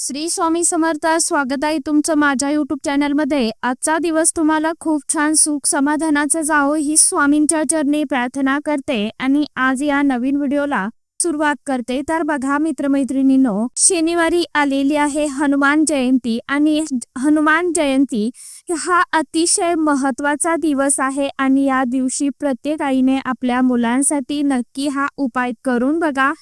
श्री स्वामी समर्थ स्वागत आहे तुमचं माझ्या युट्यूब चॅनलमध्ये आजचा दिवस तुम्हाला खूप छान सुख समाधानाचं जावो ही स्वामींच्या चरणी प्रार्थना करते आणि आज या नवीन व्हिडिओला सुरुवात करते. तर बघा मित्रमैत्रिणींनो शनिवारी आलेली आहे हनुमान जयंती आणि हनुमान जयंती हा अतिशय महत्त्वाचा दिवस आहे आणि या दिवशी प्रत्येक आईने आपल्या मुलांसाठी नक्की हा उपाय करून बघा.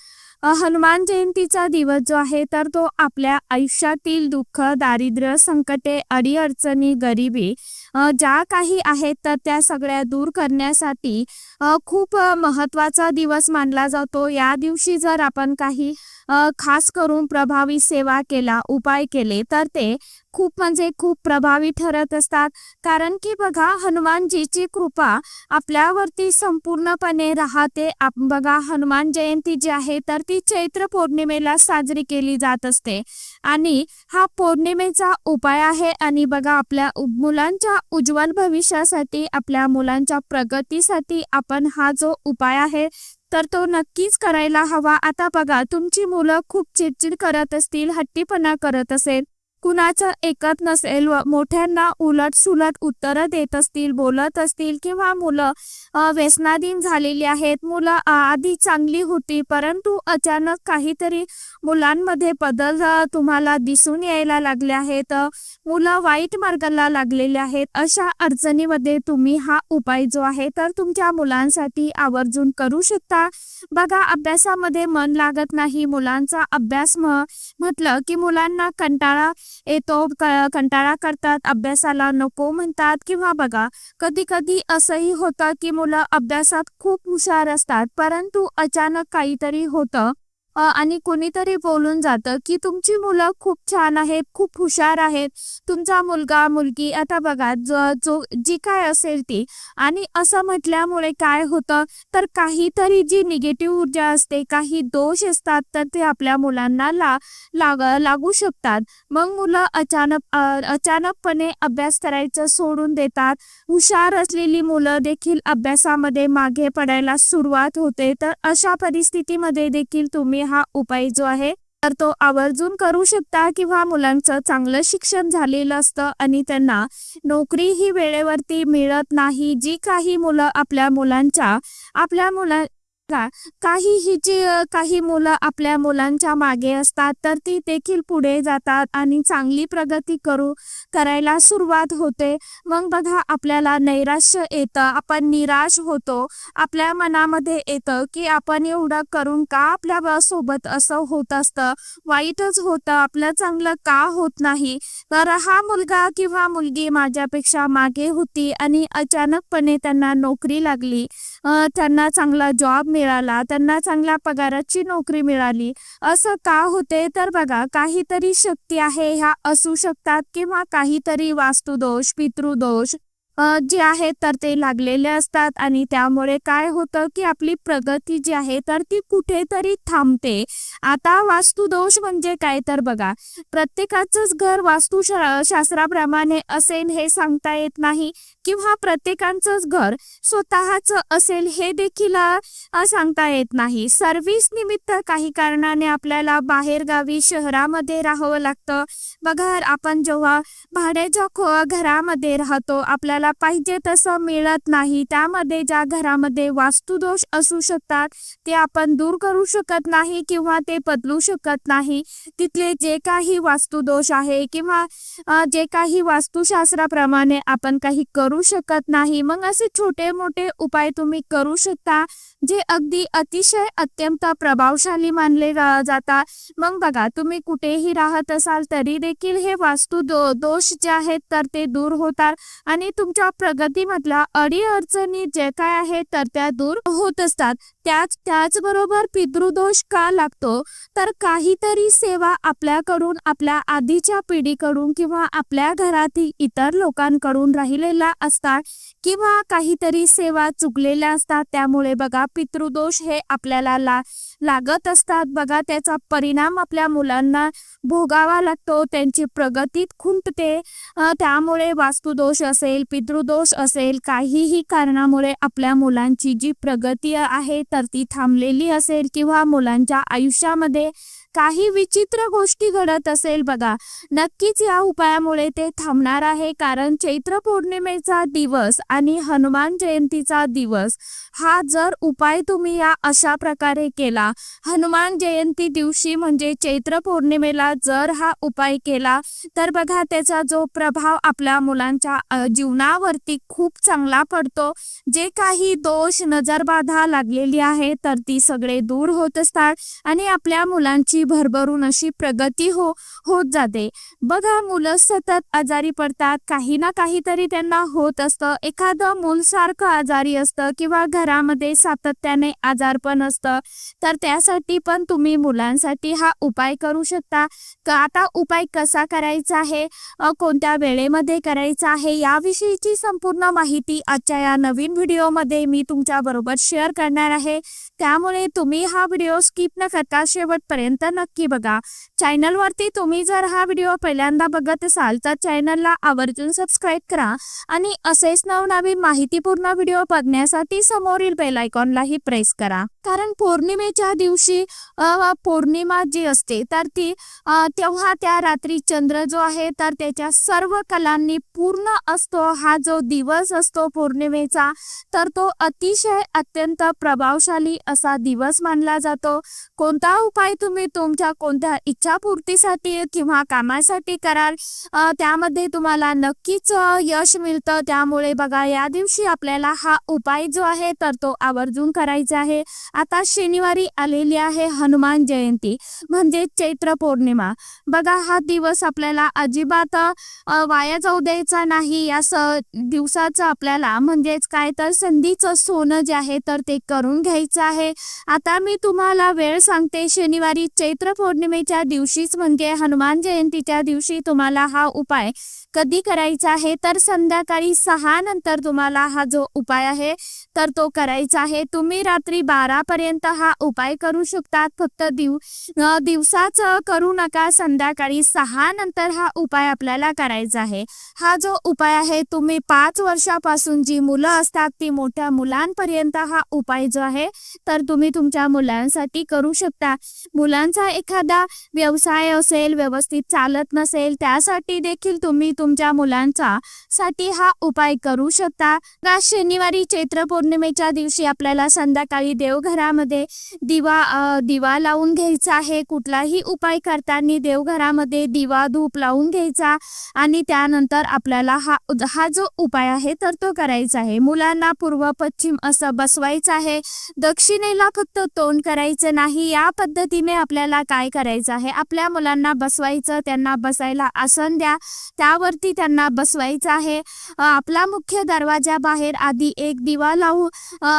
हनुमान जयंतीचा दिवस जो आहे तर तो आपल्या आयुष्यातील दुःख दारिद्र्य संकटे अडीअडचणी गरिबी ज्या काही आहेत तर त्या सगळ्या दूर करण्यासाठी खूप महत्त्वाचा दिवस मानला जातो. या दिवशी जर आपण काही खास करून प्रभावी सेवा केला उपाय केले तर ते खूप म्हणजे खूप प्रभावी ठरत असतात. कारण की बघा हनुमानजीची कृपा आपल्यावरती संपूर्णपणे राहते. बघा हनुमान जयंती जी आहे तर ती चैत्र पौर्णिमेला साजरी केली जात असते. आणि हा पौर्णिमेचा उपाय आहे. आणि बघा आपल्या मुलांच्या उज्ज्वल भविष्यासाठी आपल्या मुलांच्या प्रगतीसाठी आपण हा जो उपाय आहे तर तो नक्कीच करायला हवा. आता बघा तुमची मुलं खूप चिडचिड करत असतील हट्टीपणा करत असेल कुणाचं ऐकत नसेल व मोठ्यांना उलट सुलट उत्तरं देत असतील बोलत असतील किंवा मुलं व्यसनाधीन झालेली आहेत. मुलं आधी चांगली होती परंतु अचानक काहीतरी मुलांमध्ये बदल तुम्हाला दिसून यायला लागले आहेत. मुलं वाईट मार्गाला लागलेले आहेत. अशा अडचणीमध्ये तुम्ही हा उपाय जो आहे तर तुमच्या मुलांसाठी आवर्जून करू शकता. बघा अभ्यासामध्ये मन लागत नाही. मुलांचा अभ्यास म्हटलं की मुलांना कंटाळा येतो कंटाळा करतात अभ्यासाला नको म्हणतात. किंवा बघा कधी कधी असंही होतं की मुलं अभ्यासात खूप हुशार असतात. परंतु अचानक काहीतरी होतं आणि कोणीतरी बोलून जातं की तुमची मुलं खूप छान आहेत खूप हुशार आहेत. तुमचा मुलगा मुलगी आता बघा जो जो जी काय असेल ती. आणि असं म्हटल्यामुळे काय होतं? तर काहीतरी जी निगेटिव्ह ऊर्जा असते काही दोष असतात तर ते आपल्या मुलांना ला लाग लागू शकतात. मग मुलं अचानक अचानकपणे अभ्यास करायचं सोडून देतात. हुशार असलेली मुलं देखील अभ्यासामध्ये मागे पडायला सुरुवात होते. तर अशा परिस्थितीमध्ये देखील तुम्ही हा उपाय जो आहे तर तो आवर्जून करू शकता किंवा मुलांचं चांगलं शिक्षण झालेलं असतं आणि त्यांना नोकरी ही वेळेवरती मिळत नाही. जी काही मुलं आपल्या मुलांच्या आपल्या मुला काही ही जी काही मुलं आपल्या मुलांच्या मागे असतात तर ती देखील पुढे जातात आणि चांगली प्रगती करू करायला सुरुवात होते. मग बघा आपल्याला नैराश्य येतं आपण निराश होतो. आपल्या मनामध्ये येतं की आपण एवढं करून का आपल्यासोबत असं होत असतं? वाईटच होतं आपलं चांगलं का होत नाही? तर हा मुलगा किंवा मुलगी माझ्यापेक्षा मागे होती आणि अचानकपणे त्यांना नोकरी लागली. त्यांना चांगला जॉब मिळाला त्यांना चांगल्या पगाराची नोकरी मिळाली. असं का होते? तर बघा काहीतरी शक्ती आहे ह्या असू शकतात किंवा काहीतरी वास्तुदोष पितृदोष जे आहेत तर ते लागलेले असतात. आणि त्यामुळे काय होतं की आपली प्रगती जी आहे तर ती कुठेतरी थांबते. आता वास्तुदोष म्हणजे काय? तर बघा प्रत्येकाचंच घर वास्तुशा शास्त्राप्रमाणे असेल हे सांगता येत नाही. किंवा प्रत्येकाचंच घर स्वतःच असेल हे देखील सांगता येत नाही. सर्व्हिस निमित्त काही कारणाने आपल्याला बाहेरगावी शहरामध्ये राहावं लागतं. बघा आपण जेव्हा भाड्याच्या घरामध्ये राहतो आपल्याला पाहिजे तसं मिळत नाही. त्यामध्ये ज्या घरामध्ये वास्तुदोष असू शकतात ते आपण दूर करू शकत नाही किंवा ते बदलू शकत नाही. तिथले जे काही वास्तुदोष आहे किंवा जे काही वास्तुशास्त्राप्रमाणे आपण काही करू शकत नाही मग असे छोटे मोठे उपाय तुम्ही करू शकता. जे अगदी अतिशय अत्यंत प्रभावशाली मानले जातात मग बघा तुम्ही कुठेही राहत असाल तरी देखील हे वास्तु दो दोष जे आहेत तर ते दूर होतात आणि तुमच्या प्रगतीमधल्या अडीअडचणी जे काय आहेत तर त्या दूर होत असतात. त्याच त्याचबरोबर पितृदोष का लागतो? तर काहीतरी सेवा आपल्याकडून आपल्या आधीच्या पिढीकडून किंवा आपल्या घरातील इतर लोकांकडून राहिलेल्या असतात किंवा काहीतरी सेवा चुकलेल्या असतात. त्यामुळे बघा पितृदोष हे आपल्याला ला लागत असतात. बघा त्याचा परिणाम आपल्या मुलांना भोगावा लागतो. त्यांची प्रगतीत खुंटते. त्यामुळे वास्तुदोष असेल पितृदोष असेल काहीही कारणामुळे आपल्या मुलांची जी प्रगती आहे तर ती थांबलेली असेल किंवा मुलांच्या आयुष्यामध्ये काही विचित्र गोष्टी घडत असेल बघा. नक्कीच या उपायामुळे ते थांबणार आहे कारण चैत्र पौर्णिमेचा दिवस आणि हनुमान जयंतीचा दिवस हा जर उपाय तुम्ही या अशा प्रकारे केला हनुमान जयंती दिवशी म्हणजे चैत्र पौर्णिमेला जर हा उपाय केला तर बघा त्याचा जो प्रभाव आपल्या मुलांच्या जीवनावरती खूप चांगला पडतो. जे काही दोष नजरबाधा लागलेली आहे तर ती सगळे दूर होत असतात आणि आपल्या मुलांची भरभरून अशी प्रगती हो होत जाते. बघा मुलं सतत आजारी पडतात. काही ना काहीतरी त्यांना होत असतं. एखादं मूल सारखं आजारी असतं किंवा घरामध्ये सातत्याने आजारपण असतं. तर त्यासाठी पण तुम्ही मुलांसाठी हा उपाय करू शकता. का आता उपाय कसा करायचा आहे? कोणत्या वेळेमध्ये करायचा आहे? याविषयीची संपूर्ण माहिती आजच्या या नवीन व्हिडिओमध्ये मी तुमच्या बरोबर शेअर करणार आहे. त्यामुळे तुम्ही हा व्हिडिओ स्किप न करता शेवटपर्यंत नक्की बघा. चॅनलवरती तुम्ही जर हा व्हिडिओ पहिल्यांदा बघत असाल तर चॅनलला आवर्जून सबस्क्राईब करा आणि असेच नवनवीन माहितीपूर्ण व्हिडिओ बघण्यासाठी समोरील बेल आयकॉनलाही प्रेस करा. कारण पौर्णिमेच्या दिवशी पौर्णिमा जी असते तर ती तेव्हा त्या रात्री चंद्र जो आहे तर त्याच्या सर्व कलांनी पूर्ण असतो. हा जो दिवस असतो पौर्णिमेचा तर तो अतिशय अत्यंत प्रभावशाली असा दिवस मानला जातो. कोणता उपाय तुम्ही तुमच्या कोणत्या इच्छापूर्तीसाठी किंवा कामासाठी कराल त्यामध्ये तुम्हाला नक्कीच यश मिळतं. त्यामुळे बघा या दिवशी आपल्याला हा उपाय जो आहे तर तो आवर्जून करायचा आहे. आता शनिवारी आलेली आहे हनुमान जयंती म्हणजे चैत्र पौर्णिमा. बघा हा दिवस आपल्याला अजिबात वाया जाऊ द्यायचा नाही. या स दिवसाचं आपल्याला म्हणजेच काय तर संधीचं सोनं जे आहे तर ते करून घ्यायचं आहे. आता मी तुम्हाला वेळ सांगते शनिवारी चैत्र पौर्णिमेच्या दिवशीच म्हणजे हनुमान जयंतीच्या दिवशी तुम्हाला हा उपाय कधी करायचा आहे तर संध्याकाळी सहा नंतर तुम्हाला हा जो उपाय आहे तर तो करायचा आहे. तुम्ही रात्री बारा पर्यंत हा उपाय करू शकतात. फक्त दिव दिवसाच करू नका. संध्याकाळी सहा नंतर हा उपाय आपल्याला करायचा आहे. हा जो उपाय आहे तुम्ही पाच वर्षापासून जी मुलं असतात ती मोठ्या मुलांपर्यंत हा उपाय जो आहे तर तुम्ही तुमच्या मुलांसाठी करू शकता. मुलांचा एखादा व्यवसाय असेल व्यवस्थित चालत नसेल त्यासाठी देखील तुम्ही तुमच्या मुलांचा साठी हा उपाय करू शकता. शनिवारी चैत्र पौर्णिमेच्या दिवशी आपल्याला संध्याकाळी देवघर देवघरामध्ये दिवा दिवा लावून घ्यायचा आहे. कुठलाही उपाय करताना देवघरामध्ये दिवा धूप लावून घ्यायचा आणि त्यानंतर आपल्याला हा हा जो उपाय आहे तर तो करायचा आहे. मुलांना पूर्व पश्चिम असं बसवायचं आहे. दक्षिणेला फक्त तोंड करायचं नाही. या पद्धतीने आपल्याला काय करायचं आहे? आपल्या मुलांना बसवायचं त्यांना बसायला आसन द्या. त्यावरती त्यांना बसवायचं आहे. आपला मुख्य दरवाजा बाहेर आधी एक दिवा लावू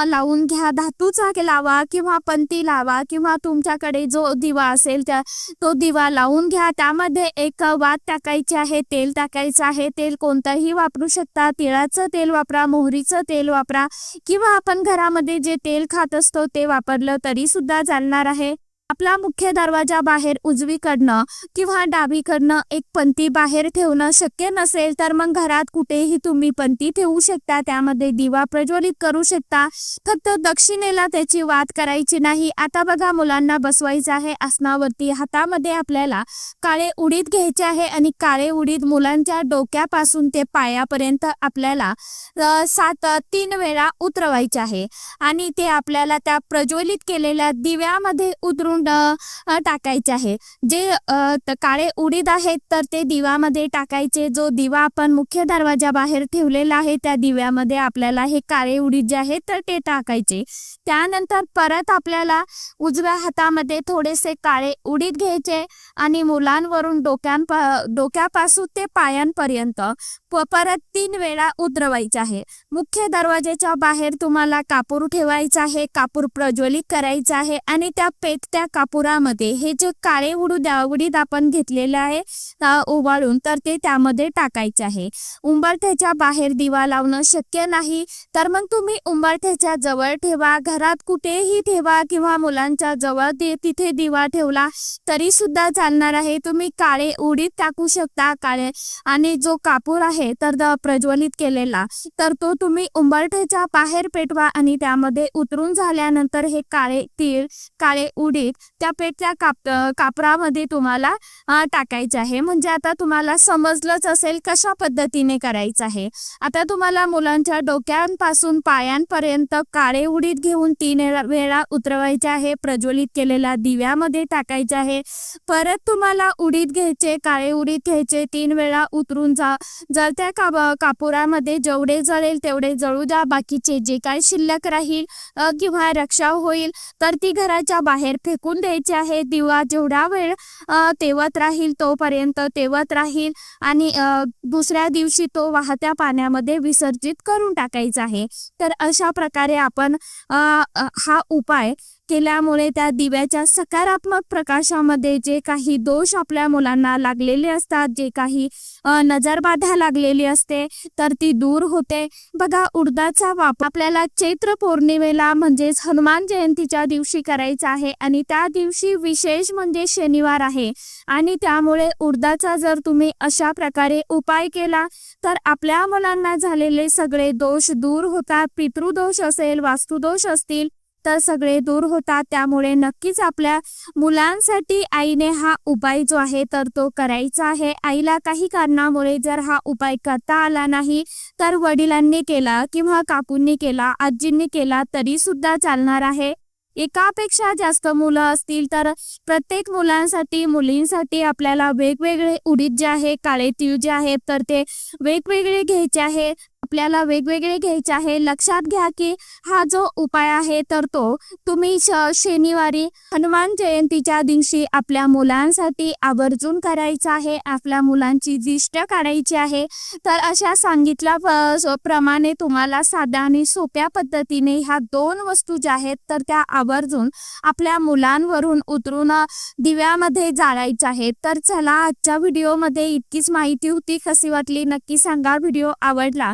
लावून घ्या. धातूचा लावा किंवा पंती लावा किंवा तुमच्याकडे जो दिवा असेल त्या तो दिवा लावून घ्या. त्यामध्ये एक वात टाकायचे आहे तेल टाकायचं आहे. तेल कोणतंही वापरू शकता. तिळाचं तेल वापरा मोहरीचं तेल वापरा किंवा आपण घरामध्ये जे तेल खात असतो ते वापरलं तरी सुद्धा चालणार आहे. आपला मुख्य दरवाजा बाहेर उजवीकडनं किंवा डावीकडनं एक पंती बाहेर ठेवणं शक्य नसेल तर मग घरात कुठेही तुम्ही पंती ठेवू शकता. त्यामध्ये दिवा प्रज्वलित करू शकता. फक्त दक्षिणेला त्याची वाद करायची नाही. आता बघा मुलांना बसवायचं आहे आसनावरती. हातामध्ये आपल्याला काळे उडीद घ्यायचे आहे आणि काळे उडीद मुलांच्या डोक्यापासून ते पायापर्यंत आपल्याला सात तीन वेळा उतरवायचे आहे. आणि ते आपल्याला त्या प्रज्वलित केलेल्या दिव्यामध्ये उतरून टाकायचे आहे. जे काळे उडीद आहेत तर ते दिव्यामध्ये टाकायचे. जो दिवा आपण मुख्य दरवाजा बाहेर ठेवलेला आहे त्या दिव्यामध्ये आपल्याला हे काळे उडीद जे आहे तर ते टाकायचे. त्यानंतर परत आपल्याला उजव्या हातामध्ये थोडेसे काळे उडीद घ्यायचे आणि मुलांवरून डोक्यांप डोक्यापासून ते पायांपर्यंत परत तीन वेळा उतरवायचे आहे. मुख्य दरवाजाच्या बाहेर तुम्हाला कापूर ठेवायचा आहे कापूर प्रज्वलित करायचा आहे आणि त्या पेटत्या कापुरामध्ये. हे जे काळे उडूद उडीद आपण घेतलेले आहे ओवाळून तर ते त्यामध्ये टाकायचे आहे. उंबरठ्याच्या बाहेर दिवा लावणं शक्य नाही तर मग तुम्ही उंबरठ्याच्या जवळ ठेवा. घरात कुठेही ठेवा किंवा मुलांच्या जवळ तिथे दिवा ठेवला तरी सुद्धा चालणार आहे. तुम्ही काळे उडीद टाकू शकता. काळे आणि जो कापूर आहे तर प्रज्वलित केलेला तर तो तुम्ही उंबरठ्याच्या बाहेर पेटवा आणि त्यामध्ये उतरून झाल्यानंतर हे काळे तीळ काळे उडीद त्या पेठ त्या काप कापरामध्ये तुम्हाला टाकायचं आहे. म्हणजे आता तुम्हाला समजलंच असेल कशा पद्धतीने करायचं आहे. आता तुम्हाला मुलांच्या डोक्यांपासून पायांपर्यंत काळे उडीद घेऊन तीन वेळा- उतरवायचे आहे. प्रज्वलित केलेल्या दिव्यामध्ये टाकायचे आहे. परत तुम्हाला उडीत घ्यायचे काळे उडीत घ्यायचे तीन वेळा उतरून जा जळत्या काप कापुरामध्ये जेवढे जळेल तेवढे जळू द्या. बाकीचे जे काय शिल्लक राहील किंवा रक्षा होईल तर ती घराच्या बाहेर फेकून द्यायची आहे. दिवा जेवढा वेळ तेवत राहील तोपर्यंत तेवत राहील आणि दुसऱ्या दिवशी तो वाहत्या पाण्यामध्ये विसर्जित करून टाकायचा आहे. तर अशा प्रकारे आपण हा उपाय केल्यामुळे त्या दिव्याच्या सकारात्मक प्रकाशामध्ये जे काही दोष आपल्या मुलांना लागलेले असतात जे काही नजरबाधा लागलेली असते तर ती दूर होते. बघा उडदाचा वापर आपल्याला चैत्र पौर्णिमेला म्हणजेच हनुमान जयंतीच्या दिवशी करायचा आहे आणि त्या दिवशी विशेष म्हणजे शनिवार आहे. आणि त्यामुळे उडदाचा जर तुम्ही अशा प्रकारे उपाय केला तर आपल्या मुलांना झालेले सगळे दोष दूर होतात. पितृदोष असेल वास्तुदोष असतील तर सगळे दूर होतात. त्यामुळे नक्कीच आपल्या मुलांसाठी आईने हा उपाय जो आहे तर तो करायचा आहे. आईला काही कारणामुळे जर हा उपाय करता आला नाही तर वडिलांनी केला किंवा काकूंनी केला आजींनी केला तरी सुद्धा चालणार आहे. एकापेक्षा जास्त मुलं असतील तर प्रत्येक मुलांसाठी मुलींसाठी आपल्याला वेगवेगळे उडीद जे आहे काळे तीळ जे आहेत तर ते वेगवेगळे घ्यायचे आहे. आपल्याला वेगवेगळे घ्यायचे आहे. लक्षात घ्या की हा जो उपाय आहे तर तो तुम्ही शनिवारी हनुमान जयंतीच्या दिवशी आपल्या मुलांसाठी आवर्जून करायचा आहे. आपल्या मुलांची जिष्ट काढायची आहे. तर अशा सांगितल्या प्रमाणे तुम्हाला साध्या आणि सोप्या पद्धतीने ह्या दोन वस्तू ज्या आहेत तर त्या आवर्जून आपल्या मुलांवरून उतरून दिव्यामध्ये जाळायच्या आहेत. तर चला आजच्या व्हिडिओमध्ये इतकीच माहिती होती. कशी वाटली? नक्की सांगा. व्हिडिओ आवडला